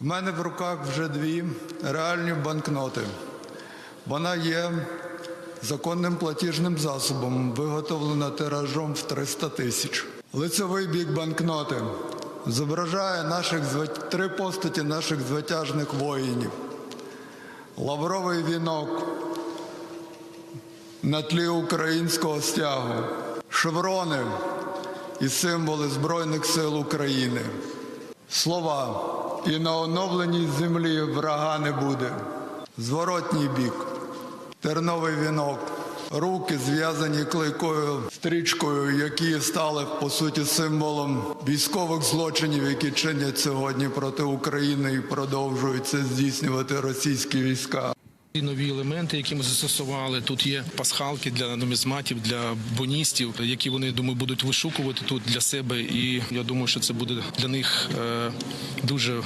В мене в руках вже дві реальні банкноти. Вона є законним платіжним засобом, виготовлена тиражом в 300 тисяч. Лицевий бік банкноти зображає наших три постаті наших звитяжних воїнів. Лавровий вінок на тлі українського стягу, шеврони і символи Збройних сил України. Слова і на оновленій землі врага не буде. Зворотній бік, терновий вінок, руки зв'язані клейкою стрічкою, які стали по суті символом військових злочинів, які чинять сьогодні проти України і продовжуються здійснювати російські війська. І нові елементи, які ми застосували. Тут є пасхалки для нумізматів, для боністів, які вони думаю будуть вишукувати тут для себе. І я думаю, що це буде для них е, дуже